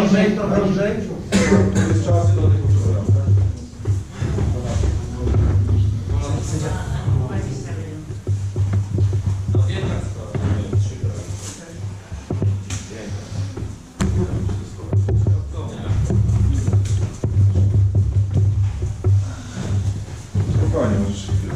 niżej, trochę niżej. Jest czas do tego. Spokojnie, możesz się chwilę.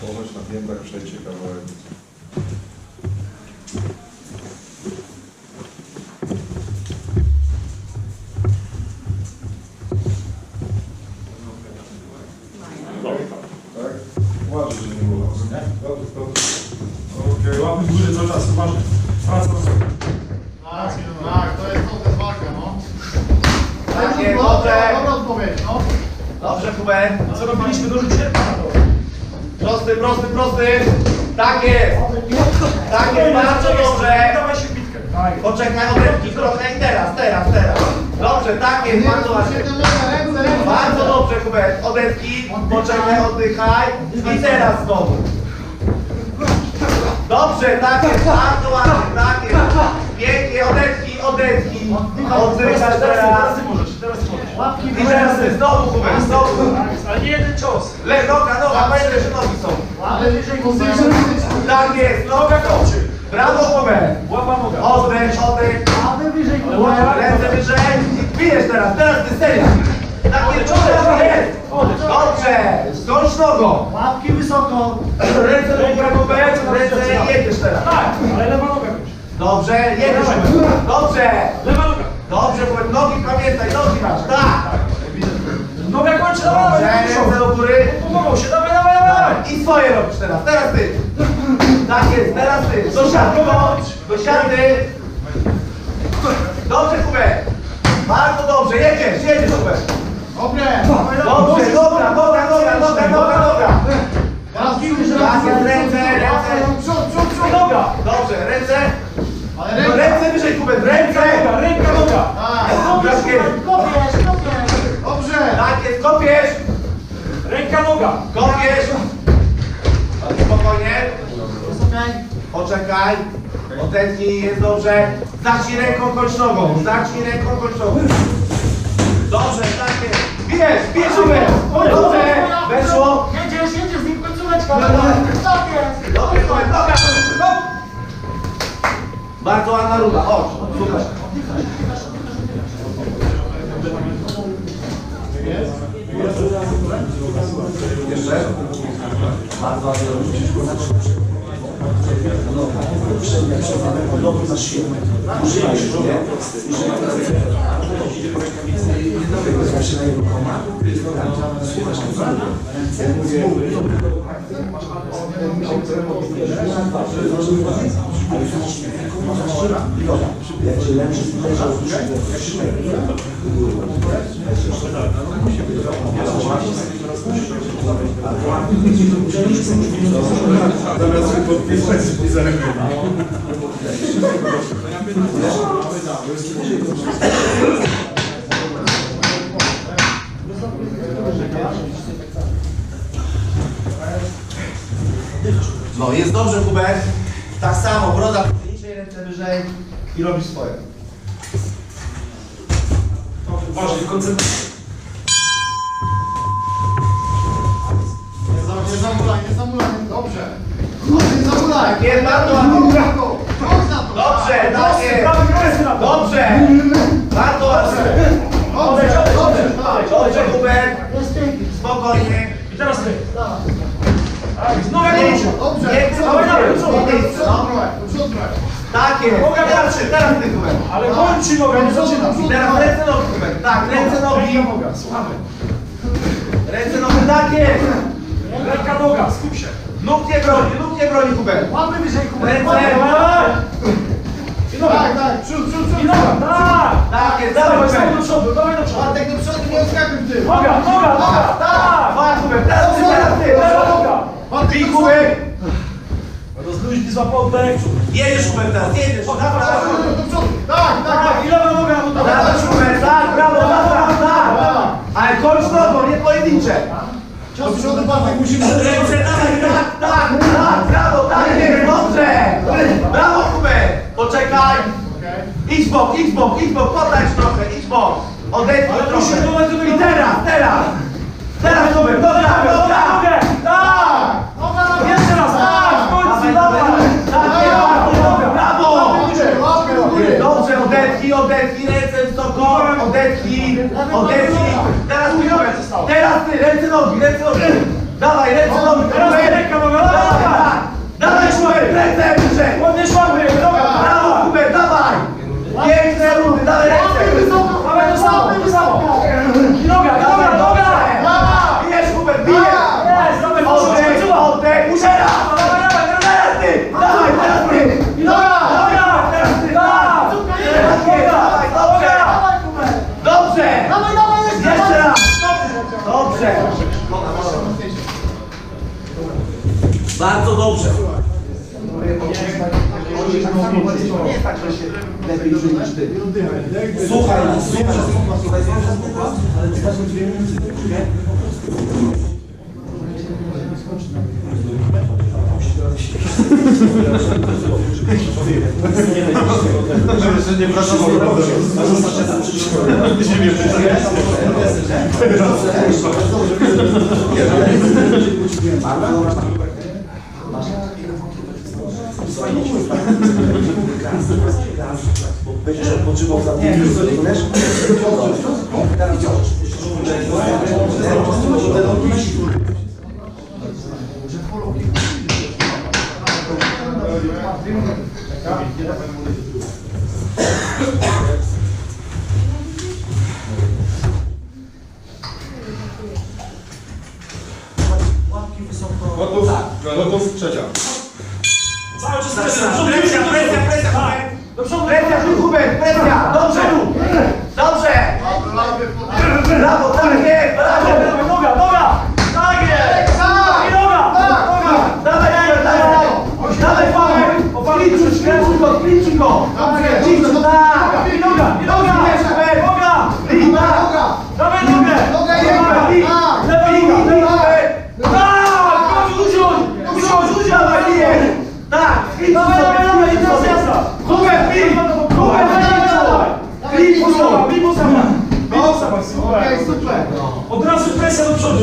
Połóż na piętach, przejdźcie kawałek. Nie? Dobrze, dobrze. Okej. Łapy w górze cały czas, uważaj. Praca. Tak, tak, to jest to, jest walka, no. Takie, dobre. Dobra odpowiedź, no. Dobrze, Hubert. A co robiliśmy do życia? Prosty, prosty, prosty. Tak jest. Tak jest, bardzo dobrze. Dawaj się bitkę. Poczekaj, odetnij trochę i teraz, teraz, teraz. Dobrze, tak jest, bardzo ładnie. Bardzo dobrze, Hubert. Odetnij, poczekaj, oddychaj. I teraz znowu. Dobrze, tak jest, bardzo ładnie, tak jest. Pięknie, odetnij, odetnij. Oddychasz Teraz, teraz. możesz, teraz ty możesz. Łapki I teraz ty, znowu, Hubert, znowu. Tak ale nie jeden cios. Le, noga, noga, pamiętaj, że nogi są. Łapy wyżej, pozycja. Tak jest, noga kończy. Brawo, Hubert. Łapa noga. Oddech, oddech. Łapy wyżej, Ale łapa- Ręce wyżej i bijesz teraz, teraz ty seria. Tak jest, dobrze, jest. Dobrze, skończ nogą. Łapki wysoko. Ręce do góry, Hubert, ręce teraz. Tak, ale lewa noga już. Dobrze, jedziesz. Dobrze. Lewa noga. Dobrze, Hubert, nogi pamiętaj, nogi masz, tak. Noga kończy, dawaj, Dobrze, dawaj. ręce do góry. Pomogą się, dawaj, dawaj, dawaj. I swoje robisz teraz, teraz ty. Tak jest, teraz ty. Do siady, do siady. Dobrze, Hubert. Bardzo dobrze, jedziesz, jedziesz. Dobre. Dobrze, dobra, dobra, dobra, dobra, dobra, dobra. Tak jest, ręce, ręce. Dobrze. Zacznij ręką, kończ nogą. Zacznij ręką, kończ nogą. Dobrze, tak jest. Bierz, bierz, Hubert. Dobrze, weszło. Jedziesz, jedziesz z nim końcóweczka. Dobra. Tak. Dobrze, Hubert, dobra. Bardzo ładna ruda, chodź, super. Jeszcze? Bardzo ładnie uprzednia przemiana podobno na siłę. Użyjemy żółwia, użyjemy zawsze na jego koma. Słuchasz, mówię, jak się leży, leżał w brzuchu, Zamiast się podpisać, zareaguję. No jest dobrze, Hubert. Tak samo, broda niżej, ręce wyżej i robisz swoje. Uważaj, koncentracja. Nie. Dobrze. Nie zamulaj. Tak jest, bardzo ładnie. Dobrze, tak to. Dobrze. Bardzo dobrze. Dobrze, dobrze. Dobrze, Hubert. Spokojnie. I teraz ty. Tak, noga kończy. Dobrze. Nie, dawaj, dawaj, do do przodu, przodu. do przodu trochę, do przodu trochę. Tak jest. Noga Teraz ty, teraz ty, Hubert. Ale kończy noga, nie zaczyna. I teraz ręce nogi, Hubert. Tak, ręce nogi. Słuchamy. Ręce nogi, tak jest. Ręka, noga, skup się. Nóg nie broni, nóg nie broni, Hubert. Łapy wyżej, Hubert. Ręce. Dawaj. I noga. Tak, tak. Przód, przód, przód. I noga, tak. Tak jest, Dawaj, dawaj, dawaj do przodu, dawaj do przodu. Bartek do przodu, nie odskakuj w tył. Noga, noga, noga, tak. Dawaj, Hubert, teraz ty, teraz ty. Lewa noga. Bartek do przodu. Rozluźnij, oddech. Jedziesz, Hubert, teraz, jedziesz. Naprawdę. Do dawaj, musimy... Ręce, dawaj, tak, tak, tak, brawo, tak, jest, dobrze! Brawo, Kuby! Poczekaj! Idź bok, idź bok, idź bok, podać trochę, idź bok! Odetnij trochę. I teraz, teraz! Teraz, Kuby, dobra, dobra! Tak! Jeszcze raz, tak, dobra, brawo! Dobrze, odetnij, odetnij, ręce wysoko, odetnij, odetnij! Teraz, Kuby, teraz ty, ręce nogi, ręce nogi! hayret tamam. tej żyjesz ty. Słuchaj, słuchaj, słuchaj, słuchaj, ale ty masz dwie minuty, nie? Jeszcze nie pracował naprawdę. A zobaczę tam przyszłość. Nie wiem, czy jest. Nie, ale... Słuchaj, nie mój pan, gaz, prosty gaz, bo będziesz odpoczywał za tym, już zrozumiesz? Teraz ciąż. Gotów? Tak. Gotów? Trzecia. Super, presja, do przodu!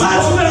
Mas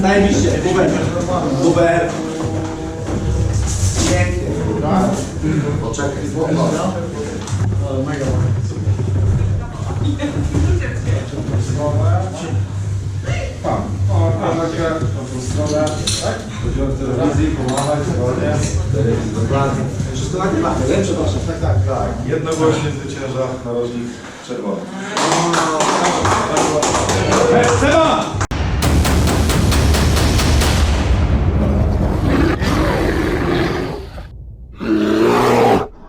Zajebiście, Buber. Buber. Pięknie. Poczekaj, złapał. Mega. Tam. O, tam taka strona, tak? Chodziłem w telewizji, pomagać, zgodnie. Telewizji, dokładnie. Wszystko na nie mamy, nie? Przepraszam. Tak tak, tak, tak, tak. Jednogłośnie zwycięża narożnik. 박수 여러분. 세 번.